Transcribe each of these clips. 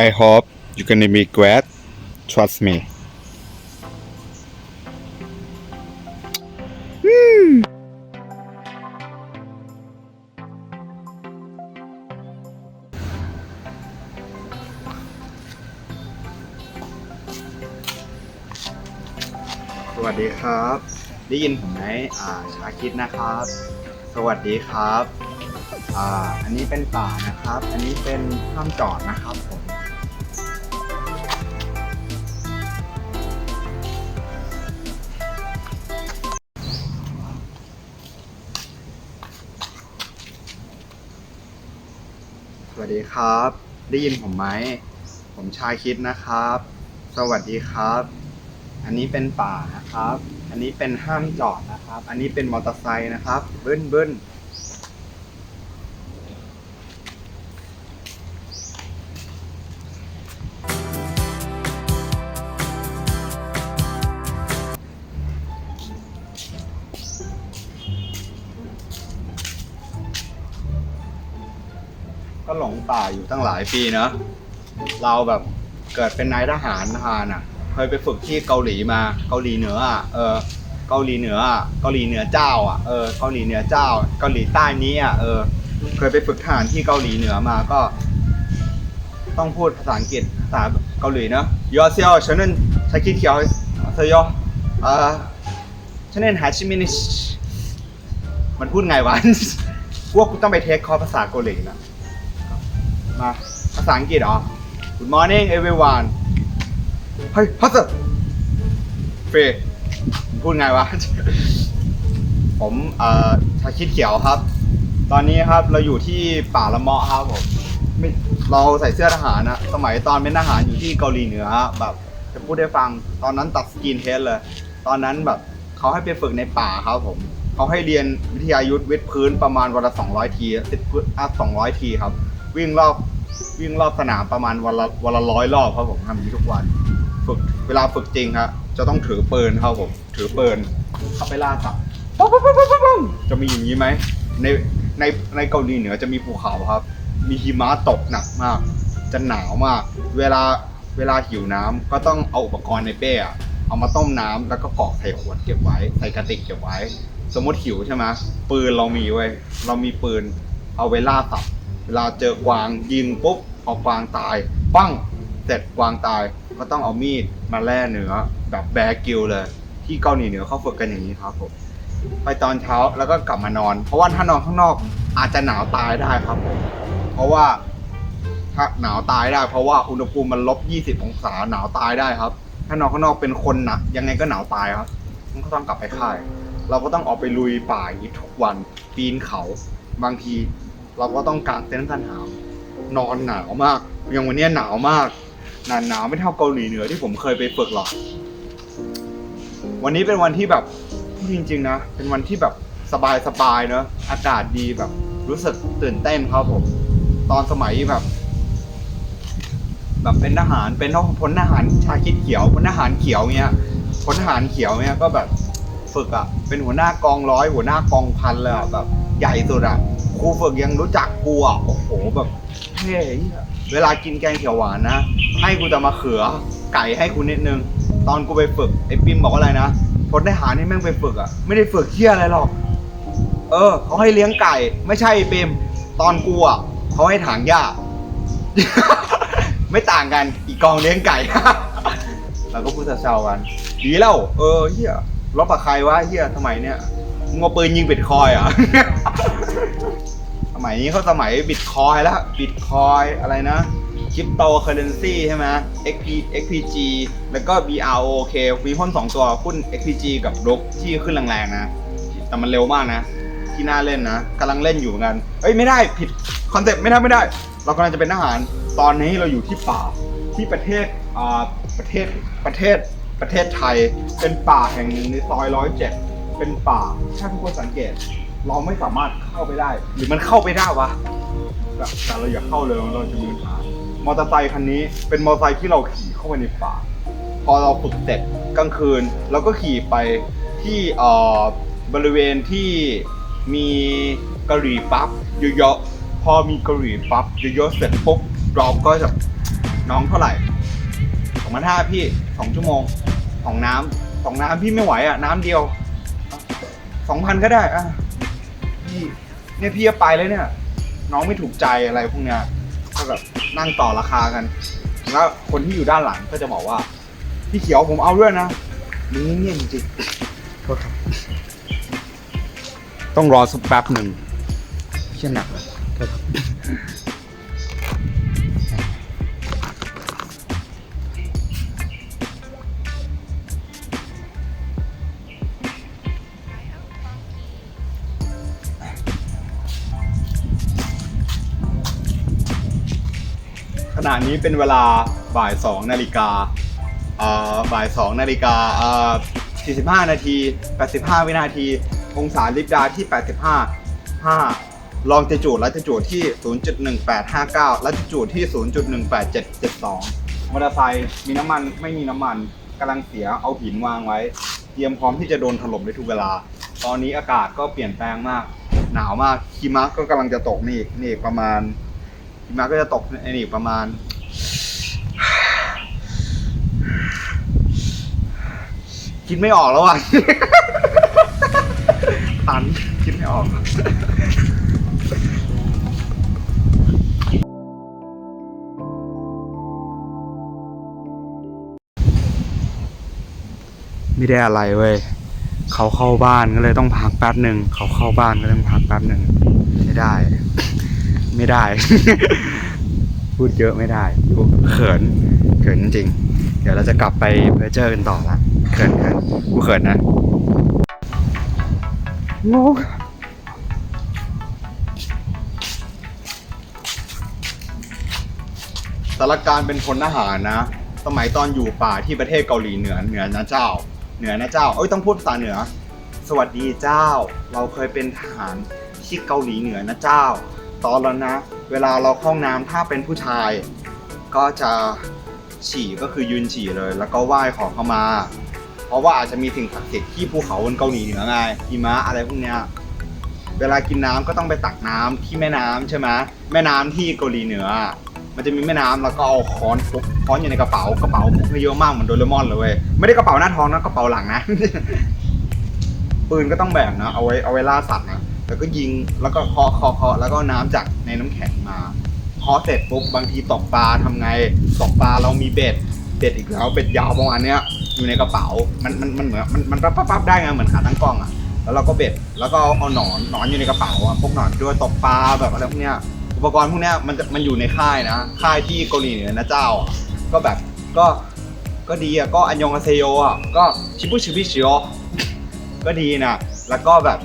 I hope you're gonna be glad. Trust me. สวัสดีครับ ได้ยินผมไหมอ่าชาคิดนะครับ สวัสดีครับ อ่า อันนี้เป็นป่านะครับ อันนี้เป็นห้ามจอดนะครับ ดีครับ ได้ยินผมไหม ผมชาคิดนะครับ สวัสดีครับ อันนี้เป็นป่านะครับ อันนี้เป็นห้ามจอดนะครับ อันนี้เป็นมอเตอร์ไซค์นะครับ เบิ้ลเบิ้ลายปีเนอะเราแบบเกิดเป็นนายทหารทหารอะ เคยไปฝึกที่เกาหลีมาเกาหลีเหนืออะเออเกาหลีเหนืออะเกาหลีเหนือเจ้าอะเออเกาหลีเหนือเจ้า เกาหลีใต้นี้อะเออเคยไปฝึกทหารที่เกาหลีเหนือมาก็ ต้องพูดภาษาอังกฤษภาษาเกาหลีเนอะยอเซียวฉันนั่นชาคิดเขียวเซยอเออฉันนั่นหาชิมินิชมันพูดไงวะพวกกูต้องไปเทคคอร์สภาษาเกาหลีนะมาาษาอังกฤษเหรอ Good morning everyone เฮ้ยพัสด์เฟยพูดไงวะ ผมเอ่อชาคิดเขียวครับ ตอนนี้ครับเราอยู่ที่ป่าละเมาะครับผมไม่เราใส่เสื้อทหารนะ สมัยตอนเป็นทหารอยู่ที่เกาหลีเหนือแบบจะพูดได้ฟัง ตอนนั้นตัดสกินเฮดเลย ตอนนั้นแบบเขาให้ไปฝึกในป่าครับผมเขาให้เรียนวิทยายุทธวิทย์พื้นประมาณวันละ200 ทีติดพื้นอะ200 ทีครับ วิ่งรอบ วิ่งรอบสนามประมาณวันละวันละร้อยรอบครับผมทำอย่างนี้ทุกวันฝึกเวลาฝึกจริงครับจะต้องถือปืนครับผมถือปืนเข้าไปล่าสัตว์ปุ๊บปุ๊บปุ๊บปุ๊บปุ๊บจะมีอย่างนี้ไหมในในในเกาหลีเหนือจะมีภูเขาครับ มีหิมะตกหนักมาก จะหนาวมาก เวลาเวลาหิวน้ำก็ต้องเอาอุปกรณ์ในเป้อะเอามาต้มน้ำแล้วก็กรอกใส่ขวดเก็บไว้ใส่กระติกเก็บไว้ สมมติหิวใช่ไหมปืนเรามีเว้เรามีปืนเอาไว้ล่าสัตว์ วลาเจอกวางยิงปุ๊บพอกวางตาย ปั้งเสร็จกวางตายก็ต้องเอามีดมาแล่เนื้อแบบแบกิลเลย ที่เกาหลีเหนือเขาฝึกกันอย่างนี้ครับผมไปตอนเช้าแล้วก็กลับมานอน เพราะว่าถ้านอนข้างนอกอาจจะหนาวตายได้ครับผมเพราะว่าถ้าหนาวตายได้ เพราะว่าอุณหภูมิมันลบ 20 องศาหนาวตายได้ครับ ถ้านอนข้างนอกเป็นคนหนักยังไงก็หนาวตายครับมันก็ต้องกลับไปค่าย เราก็ต้องออกไปลุยป่าอย่างนี้ทุกวันปีนเขาบางที เราก็ต้องกางเต็นท์กันหนาวนอนหนาวมาก อย่างวันนี้หนาวมาก หนาหนาวไม่เท่าเกาหลีเหนือที่ผมเคยไปฝึกหรอก วันนี้เป็นวันที่แบบจริงๆนะ เป็นวันที่แบบสบายๆเนอะอากาศดีแบบ รู้สึกตื่นเต้นครับผม ตอนสมัยแบบ แบบเป็นทหารเป็นพลทหารชาคิดเขียวพลทหารเขียวเงี้ยพลทหารเขียวเงี้ยก็แบบฝึกอะเป็นหัวหน้ากองร้อยหัวหน้ากองพันเลยแบบใหญ่สุดอะ ครูฝึกยังรู้จักกูอะโอ้โหแบบเท่เหี้ยเวลากินแกงเขียวหวานนะ ให้กูแต่มาเขือ ไก่ให้กูนิดนึง ตอนกูไปฝึกไอ้ปิมบอกว่าอะไรนะพลทหารนี่แม่งไปฝึกอะไม่ได้ฝึกเที่ยอะไรหรอก เออเขาให้เลี้ยงไก่ ไม่ใช่ปิมตอนกูอะเขาให้ถางหญ้าไม่ต่างกันอีกกองเลี้ยงไก่เราก็พูดแซวๆกัน ดีแล้ว เออเฮียรบกับใครวะเฮียสมัยเนี้ยมึงเอาปืนยิงบิตคอยอะ มัยนี้เขาสมัยบิตคอยแล้วบิตคอยอะไรนะคริปโตเคอเรนซีใช่ไหม XP XPG แล้วก็ BROK มีหุ้นสองตัวหุ้น XPG กับรุกที่ขึ้นแรงๆนะ แต่มันเร็วมากนะ ที่น่าเล่นนะกำลังเล่นอยู่เหมือนกัน เอ้ยไม่ได้ผิดคอนเซ็ปต์ไม่ได้ไม่ได้ เรากำลังจะเป็นทหาร ตอนนี้เราอยู่ที่ป่าที่ประเทศอ่าประเทศประเทศประเทศไทย เป็นป่าแห่งหนึ่งในซอยร้อยเจ็ดเป็นป่าถ้าทุกคนสังเกต เราไม่สามารถเข้าไปได้ หรือมันเข้าไปได้วะแต่แต่เราอย่าเข้าเลยเราจะมีปัญหามอเตอร์ไซคันนี้เป็นมอเตอร์ไซค์ที่เราขี่เข้าไปในป่า พอเราฝึกเสร็จกลางคืนเราก็ขี่ไปที่เอ่อบริเวณที่มีกะหรี่ปั๊บเยอะๆพอมีกะหรี่ปั๊บเยอะๆเสร็จปุ๊บเราก็จะน้องเท่าไหร่สองพันห้าพี่สองชั่วโมงสองน้ำสองน้ำพี่ไม่ไหวอะ น้ำเดียวสองพันก็ได้อะ พี่เนี่ยพี่จะไปเลยเนี่ย น้องไม่ถูกใจอะไรพวกเนี้ยก็แบบนั่งต่อราคากัน แล้วคนที่อยู่ด้านหลังก็จะบอกว่า พี่เขียวผมเอาด้วยนะมึงเงียบจริงโทษครับต้องรอสักแป๊บหนึ่งเชี่ยหนักเลย ณะนี้เป็นเวลาบ่ายสองนาฬิกาบ่ายสองนาฬิกาอ่า45 นาที 85 วินาที องศาลิบดาที่ 85 5ลองจะจูดและจะจูดที่ 0.1859 และจะจูดที่ 0.18772 มอเตอร์ไซค์มีน้ำมันไม่มีน้ำมันกำลังเสียเอาหินวางไว้ เตรียมพร้อมที่จะโดนถล่มได้ทุกเวลา ตอนนี้อากาศก็เปลี่ยนแปลงมาก หนาวมาก หิมะก็กำลังจะตกนี่นี่ประมาณ หิมะก็จะตกในนี่อีกประมาณ คิดไม่ออกแล้วอะตันคิดไม่ออกไม่ได้อะไรเว้ย เขาเข้าบ้านก็เลยต้องพักแป๊บหนึ่ง เขาเข้าบ้านก็ต้องพักแป๊บหนึ่งไม่ได้ ไม่ได้ พูดเยอะไม่ได้พูดเขินเขินจริงๆเดี๋ยวเราจะกลับไปเพอเจอกันต่อละเขินเขินกูเขินนะงงสารการเป็นพลทหารนะ สมัยตอนอยู่ป่าที่ประเทศเกาหลีเหนือเหนือนะเจ้า เหนือนะเจ้า เอ้ยต้องพูดภาษาเหนือ สวัสดีเจ้า เราเคยเป็นทหารที่เกาหลีเหนือนะเจ้า ตอนแล้วนะ เวลาเราเข้าห้องน้ำถ้าเป็นผู้ชาย ก็จะฉี่ก็คือยืนฉี่เลย แล้วก็ไหว้ขอเข้ามา เพราะว่าอาจจะมีสิ่งศักดิ์สิทธิ์ที่ภูเขาบนเกาหลีเหนือไงหิมะอะไรพวกเนี้ยเวลากินน้ำก็ต้องไปตักน้ำที่แม่น้ำใช่ไหมแม่น้ำที่เกาหลีเหนือ มันจะมีแม่น้ำแล้วก็เอาค้อนพกค้อนอยู่ในกระเป๋ากระเป๋าพกเยอะมากเหมือนโดเรมอนเลยเว้ยไม่ได้กระเป๋าหน้าท้องนะกระเป๋าหลังนะปืนก็ต้องแบ่งนะเอาไว้เอาไว้ล่าสัตว์นะ แล้วก็ยิงแล้วก็เคาะเคาะเคาะแล้วก็น้ำจากในน้ำแข็งมาเคาะเสร็จปุ๊บบางทีตกปลาทำไงตกปลาเรามีเบ็ดเบ็ดอีกแล้วเบ็ดยาวประมาณเนี้ยอยู่ในกระเป๋ามันมันมันเหมือนมันมันปั๊บปั๊บได้ไงเหมือนขาตั้งกล้องอะแล้วเราก็เบ็ดแล้วก็เอาหนอนหนอนอยู่ในกระเป๋าอะพวกหนอนด้วยตกปลาแบบอะไรพวกเนี้ยอุปกรณ์พวกเนี้ยมันจะมันอยู่ในค่ายนะ ค่ายที่เกาหลีเหนือนะเจ้าอะก็แบบก็ก็ดีอะก็อันยองอาเซโยอะก็ชิบุชิบิชิโอก็ดีนะแล้วก็แบบ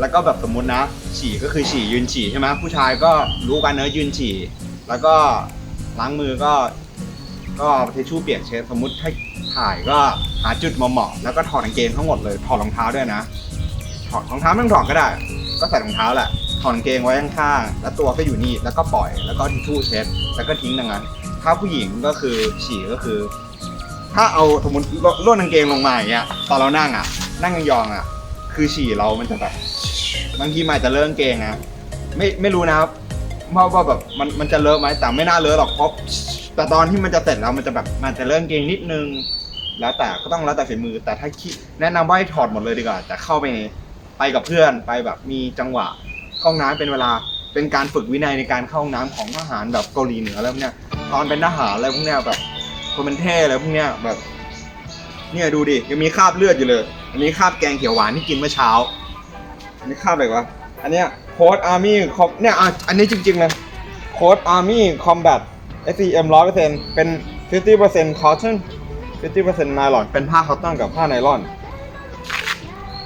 แล้วก็แบบสมมุตินะ ฉี่ก็คือฉี่ยืนฉี่ใช่ไหมผู้ชายก็รู้กันเนอะยืนฉี่ แล้วก็ล้างมือก็ ก็เทชชู่เปียกเช็ดสมมุติถ้าถ่ายก็หาจุดเหมาะๆแล้วก็ถอดกางเกงทั้งหมดเลยถอดรองเท้าด้วยนะถอดรองเท้าไม่ต้องถอดก็ได้ ก็ใส่รองเท้าแหละถอดกางเกงไว้ข้างๆแล้วตัวก็อยู่นี่แล้วก็ปล่อยแล้วก็ทิชชู่เช็ดแล้วก็ทิ้งดังนั้น ถ้าผู้หญิงก็คือฉี่ก็คือ ถ้าเอาสมมติล่นกางเกงลงมาอย่างเงี้ยตอนเรานั่งอะ นั่งยองๆอะ คือฉี่เรามันจะแบบ บางทีมันอาจจะเลอะกางเกงนะไม่ไม่รู้นะครับว่าว่าแบบมันมันจะเลอะไหมแต่ไม่น่าเลอะหรอกเพราะแต่ตอนที่มันจะเสร็จแล้วมันจะแบบมันจะเลอะกางเกงนิดนึง แล้วแต่ก็ต้องแล้วแต่ฝีมือ แต่ถ้าคิดแนะนำว่าให้ถอดหมดเลยดีกว่า แต่เข้าไปไปกับเพื่อนไปแบบมีจังหวะเข้าห้องน้ำเป็นเวลาเป็นการฝึกวินัยในการเข้าห้องน้ำของทหารแบบเกาหลีเหนืออะไรพวเนี้ยตอนเป็นทหารอะไรพวกเนี้ยแบบคนเป็นเท่อะไรพวกเนี้ยแบบ เนี่ยดูดิยังมีคราบเลือดอยู่เลย อันนี้คราบแกงเขียวหวานที่กินเมื่อเช้า อันนี้คาบอะไรวะ อันเนี้ยโค้ดอาร์มี่คอมเนี่ยอะอันนี้จริงๆเลยโค้ดอาร์มี่คอมแบท SCM ร้อยเปอร์เซ็นต์เป็น50% cotton 50% nylon เป็นผ้าคอตตอนกับผ้าไนลอน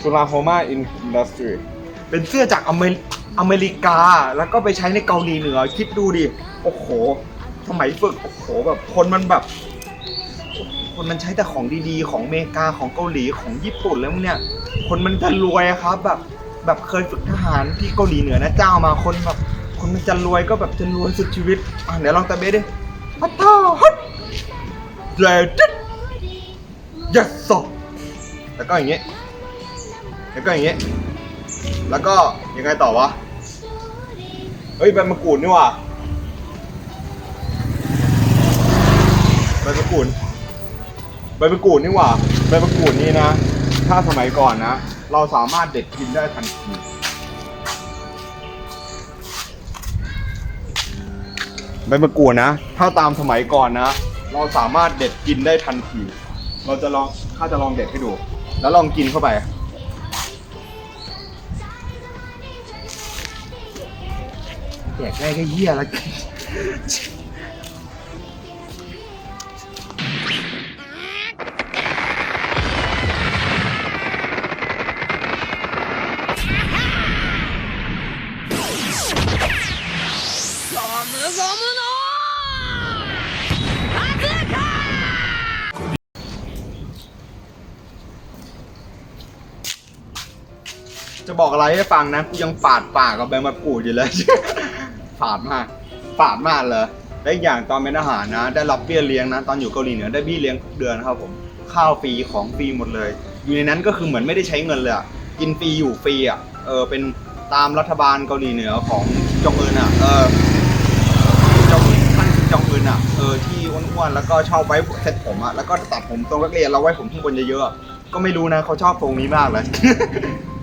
สุราโฮมาอินดัสทรีเป็นเสื้อจากอเมริอเมริกา แล้วก็ไปใช้ในเกาหลีเหนือ คิดดูดิ โอ้โห สมัยฝึก โอ้โห แบบคนมันแบบ คนมันใช้แต่ของดีๆ ของอเมริกา ของเกาหลี ของญี่ปุ่นแล้วเนี่ย คนมันจะรวยครับแบบ แบบเคยฝึกทหารที่เกาหลีเหนือนะเจ้ามาคนแบบคนมันจะรวยก็แบบจะรวยสุดชีวิตอะเดี๋ยวลองตะเบะดิฮัตตาฮัตเดดยัสซแล้วก็อย่างเงี้ยแล้วก็อย่างเงี้ยแล้วก็ยังไงต่อวะเฮ้ยใบมะกรูดนี่หว่าใบมะกรูดใบมะกรูดนี่หว่าใบมะกรูดนี่นะ ถ้าสมัยก่อนนะ เราสามารถเด็ดกินได้ทันทีใบมะกรูดนะ ถ้าตามสมัยก่อนนะ เราสามารถเด็ดกินได้ทันที เราจะลองข้าจะลองเด็ดให้ดู แล้วลองกินเข้าไป แดกได้ก็เหี้ยแล้ว จะบอกอะไรให้ฟังนะ กูยังฝาดปากกับใบมะกรูดอยู่เลย ฝาดมาก ฝาดมากเลยและอีกอย่างตอนเป็นทหารนะ ได้รับเบี้ยเลี้ยงนะ ตอนอยู่เกาหลีเหนือได้เบี้ยเลี้ยงทุกเดือนครับผมข้าวฟรีของฟรีหมดเลย อยู่ในนั้นก็คือเหมือนไม่ได้ใช้เงินเลยอะกินฟรีอยู่ฟรีอะเออเป็นตามรัฐบาลเกาหลีเหนือของจองอึนอะเออจองอึนท่านจองอึนอะเออที่อ้วนๆแล้วก็ชอบไว้เซ็ตผมอะแล้วก็ตัดผมทรงนักเรียนเราไว้ผมข้างบนเยอะๆก็ไม่รู้นะเขาชอบทรงนี้มากเลย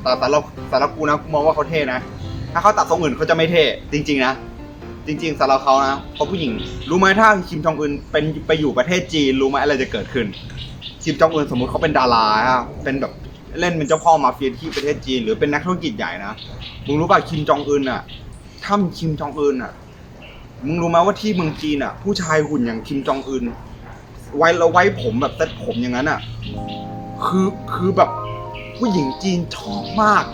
แต่สำหรับสำหรับกูนะกูมองว่าเขาเท่นะ ถ้าเขาตัดทรงอื่นเขาจะไม่เท่จริง ๆ นะ จริง ๆสำหรับเขานะเพราะผู้หญิง รู้ไหมถ้าคิมจองอึนเป็นไปอยู่ประเทศจีนรู้ไหมอะไรจะเกิดขึ้นคิมจองอึนสมมุติเขาเป็นดาราอะเป็นแบบเล่นเป็นเจ้าพ่อมาเฟียที่ประเทศจีน หรือเป็นนักธุรกิจใหญ่นะมึงรู้ป่ะคิมจองอึนอะถ้ามึงคิมจองอึนอะมึงรู้ไหมว่าที่เมืองจีนอะผู้ชายหุ่นอย่างคิมจองอึนไว้แล้วไว้ผมแบบเซ็ตผมอย่างนั้นอะคือคือแบบ ผู้หญิงจีนชอบมาก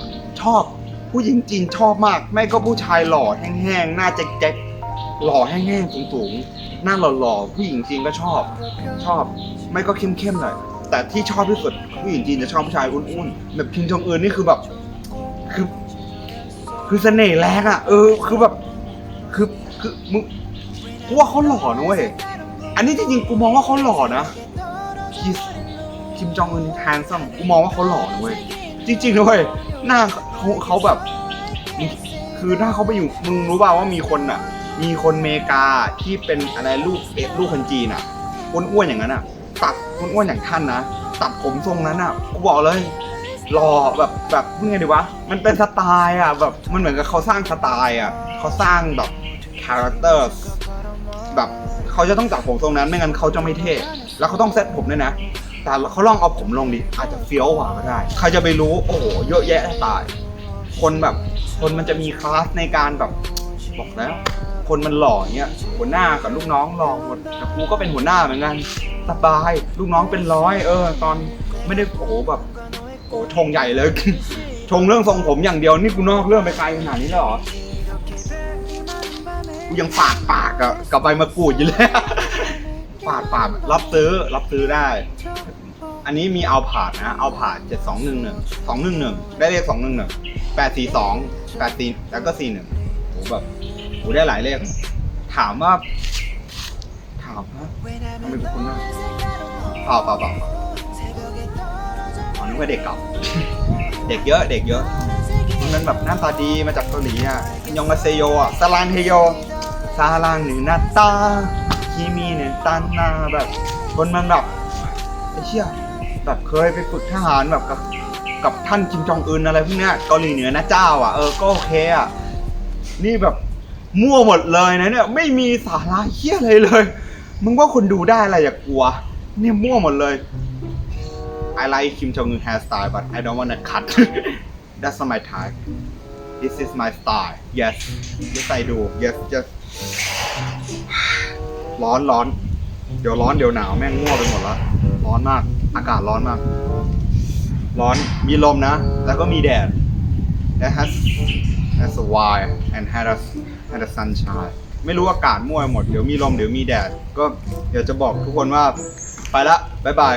ชอบ ผู้หญิงจีนชอบมาก ไม่ก็ผู้ชายหล่อแห้งๆหน้าแจ๊กๆหล่อแห้งๆสูงๆหน้าหล่อๆผู้หญิงจีนก็ชอบ ชอบ ไม่ก็เข้มๆหน่อยแต่ที่ชอบที่สุดผู้หญิงจีนจะชอบผู้ชายอ้วนๆแบบคิมจองอึนนี่คือแบบคือ คือเสน่ห์แรงอะ เออ คือแบบ คือคือมึงกูว่าเขาหล่อนะเว้ยอันนี้จริงๆกูมองว่าเขาหล่อนะ คิมจองอึนแฮนซัมกูมองว่าเขาหล่อนะเว้ยจริงๆนะเว้ยหน้าเขาเขาแบบ คือหน้าเขาไปอยู่มึงรู้เปล่าว่ามีคนอะ มีคนเมกาที่เป็นอะไรลูกเอฟลูกคนจีนอะอ้วนๆอย่างนั้นอะ ตัดอ้วนๆอย่างท่านนะตัดผมทรงนั้นอะกูบอกเลยหล่อแบบแบบพูดไงดีวะมันเป็นสไตล์อะแบบมันเหมือนกับเขาสร้างสไตล์อะเขาสร้างแบบคาแรคเตอร์แบบเขาจะต้องจับผมทรงนั้นไม่งั้นเขาจะไม่เท่แล้วเขาต้องเซ็ตผมด้วยนะ แต่เขาลองเอาผมลงดิอาจจะเฟี้ยวกว่าก็ได้ ใครจะไปรู้ โอ้โห เยอะแยะตาย คนแบบ คนมันจะมีคลาสในการแบบ บอกแล้ว คนมันหล่อเงี้ย หัวหน้ากับลูกน้องหล่อหมดแต่กูก็เป็นหัวหน้าเหมือนกัน สบาย ลูกน้องเป็นร้อย เออ ตอนไม่ได้โอ้แบบโอ้ชงใหญ่เลย ชงเรื่องทรงผมอย่างเดียว นี่กูนอกเรื่องไปไกลขนาดนี้แล้วเหรอ กูยังฝาดปากอะกับใบมะกรูดอยู่เลยฝาดปากรับซื้อรับซื้อได้ อันนี้มีเอาผาดนะเอาผาดเจ็ดสองหนึ่งหนึ่งสองหนึ่งหนึ่งได้เลขสองหนึ่งหนึ่งแปดสี่สองแปดสี่แล้วก็สี่หนึ่งโหแบบโหได้หลายเลข ถามว่า ถามว่าทำไมคุณนะเปล่าเปล่าเปล่าอ๋อนึกว่าเด็กเก่าเด็กเยอะเด็กเยอะมันแบบหน้าตาดีมาจากเกาหลีอะยองอาเซโยอะซาลังเฮโยซาลังหนึ่งหน้าตาคิมีหนึ่งตันหน้าแบบคนมันแบบไอ้เชี่ย แบบเคยไปฝึกทหารแบบกับกับท่านคิมจองอึนอะไรพวกเนี้ยเกาหลีเหนือนะเจ้าอะเออก็โอเคอะนี่แบบมั่วหมดเลยนะเนี่ยไม่มีสาระเฮี้ยอะไรเลย มึงว่าคนดูได้อะไรอย่ากลัว เนี่ยมั่วหมดเลย I like Kim Jong Un hairstyle but I don't wanna cut That's not my type This is my style Yes Yes I do Yes yes ร้อนร้อน เดี๋ยวร้อนเดี๋ยวหนาวแม่งง่วงไปหมดแล้วร้อนมาก อากาศร้อนมาก ร้อนมีลมนะ แล้วก็มีแดด that has has a why and had a had a sunshine ไม่รู้อากาศมั่วหมด เดี๋ยวมีลมเดี๋ยวมีแดด ก็เดี๋ยวจะบอกทุกคนว่า ไปละ บ๊ายบาย